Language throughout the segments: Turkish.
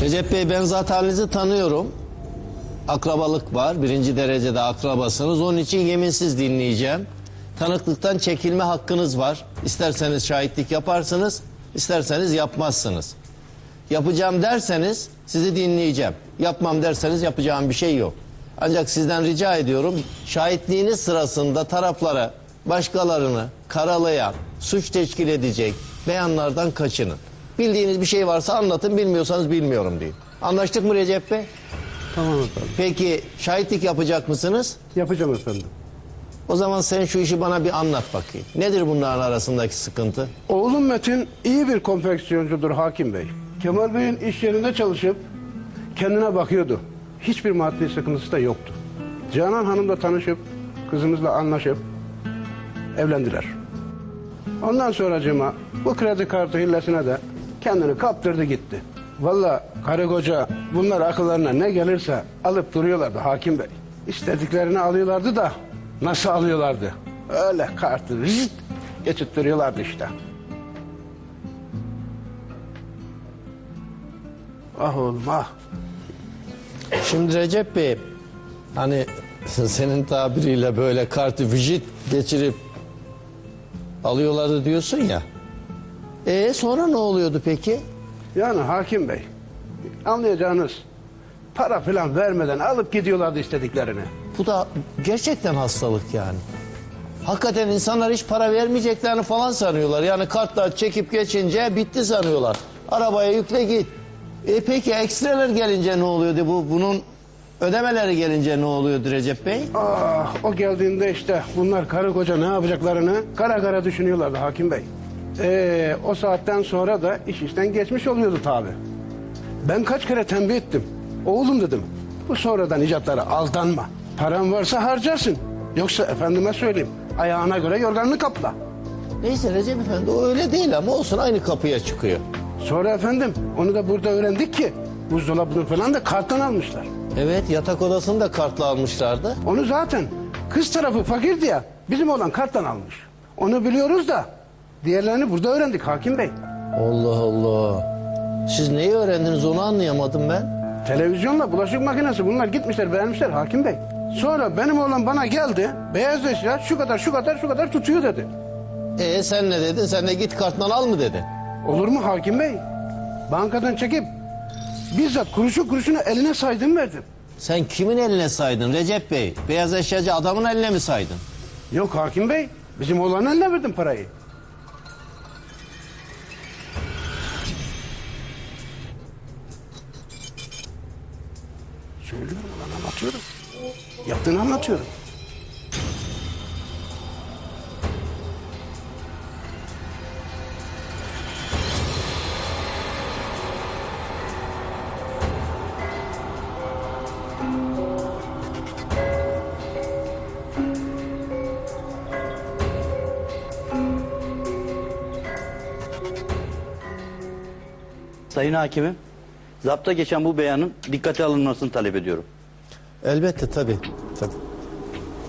Recep Bey ben zaten halinizi tanıyorum. Akrabalık var. Birinci derecede akrabasınız. Onun için yeminsiz dinleyeceğim. Tanıklıktan çekilme hakkınız var. İsterseniz şahitlik yaparsınız, isterseniz yapmazsınız. Yapacağım derseniz sizi dinleyeceğim. Yapmam derseniz yapacağım bir şey yok. Ancak sizden rica ediyorum şahitliğiniz sırasında taraflara başkalarını karalayan, suç teşkil edecek beyanlardan kaçının. Bildiğiniz bir şey varsa anlatın, bilmiyorsanız bilmiyorum deyin. Anlaştık mı Recep Bey? Tamam efendim. Peki şahitlik yapacak mısınız? Yapacağım efendim. O zaman sen şu işi bana bir anlat bakayım. Nedir bunların arasındaki sıkıntı? Oğlum Metin iyi bir konfeksiyoncudur hakim bey. Kemal Bey'in iş yerinde çalışıp kendine bakıyordu. Hiçbir maddi sıkıntısı da yoktu. Canan Hanım'la tanışıp kızımızla anlaşıp evlendiler. Ondan sonracığıma bu kredi kartı hillesine de kendini kaptırdı gitti. Valla karı koca bunlar akıllarına ne gelirse alıp duruyorlardı hakim bey. İstediklerini alıyorlardı da nasıl alıyorlardı? Öyle kartı vizit geçittiriyorlardı işte. Ah oğlum ah. Şimdi Recep Bey hani senin tabiriyle böyle kartı vijit geçirip alıyorlardı diyorsun ya. E sonra ne oluyordu peki? Yani hakim bey anlayacağınız para falan vermeden alıp gidiyorlardı istediklerini. Bu da gerçekten hastalık yani. Hakikaten insanlar hiç para vermeyeceklerini falan sanıyorlar. Yani kartlar çekip geçince bitti sanıyorlar. Arabaya yükle git. E peki ekstreler gelince ne oluyordu bu? Bunun ödemeleri gelince ne oluyordu Recep Bey? Ah o geldiğinde işte bunlar karı koca ne yapacaklarını kara kara düşünüyorlardı hakim bey. Ee, o saatten sonra da iş işten geçmiş oluyordu tabi. Ben kaç kere tembih ettim. Oğlum dedim bu sonradan icatlara aldanma. Paran varsa harcarsın. Yoksa efendime söyleyeyim ayağına göre yorganını kapla. Neyse Recep Efendi o öyle değil ama olsun aynı kapıya çıkıyor. Sonra efendim onu da burada öğrendik ki buzdolabını falan da karttan almışlar. Evet yatak odasını da kartla almışlardı. Onu zaten kız tarafı fakirdi ya bizim olan karttan almış. Onu biliyoruz da diğerlerini burada öğrendik hakim bey. Allah Allah. Siz neyi öğrendiniz onu anlayamadım ben. Televizyonla bulaşık makinesi bunlar gitmişler beğenmişler hakim bey. Sonra benim oğlan bana geldi beyaz eşya şu kadar şu kadar şu kadar tutuyor dedi. E sen ne dedin? Sen de git karttan al mı dedin? Olur mu hakim bey? Bankadan çekip bizzat kuruşu kuruşunu eline saydım verdim. Sen kimin eline saydın Recep Bey? Beyaz eşyacı adamın eline mi saydın? Yok hakim bey bizim oğlanın eline verdim parayı. Söylüyorum ulan anlatıyorum. Yaptığını anlatıyorum. Sayın Hakimim, zapta geçen bu beyanın dikkate alınmasını talep ediyorum. Elbette tabii. tabii.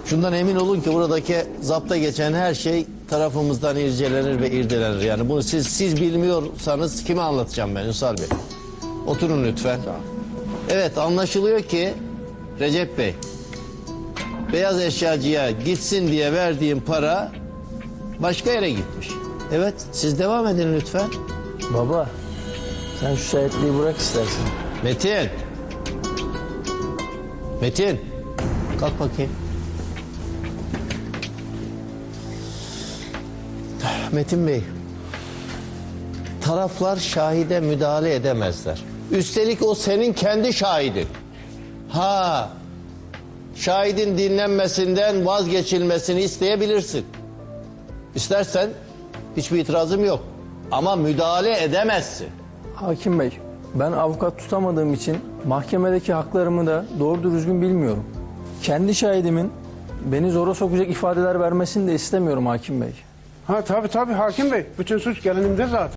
Şundan emin olun ki buradaki zapta geçen her şey tarafımızdan ircelenir ve irdelenir. Yani bunu siz siz bilmiyorsanız kime anlatacağım ben Ünsal Bey? Oturun lütfen. Evet anlaşılıyor ki Recep Bey beyaz eşyacıya gitsin diye verdiğim para başka yere gitmiş. Evet siz devam edin lütfen. Baba, sen şu şahitliği bırak istersen. Metin. Metin. Kalk bakayım. Metin Bey. Taraflar şahide müdahale edemezler. Üstelik o senin kendi şahidin. Ha. Şahidin dinlenmesinden vazgeçilmesini isteyebilirsin. İstersen hiçbir itirazım yok. Ama müdahale edemezsin. Hakim Bey, ben avukat tutamadığım için mahkemedeki haklarımı da doğru düzgün bilmiyorum. Kendi şahidimin beni zora sokacak ifadeler vermesini de istemiyorum Hakim Bey. Ha tabii tabii hakim bey. Bütün suç gelinimde zaten.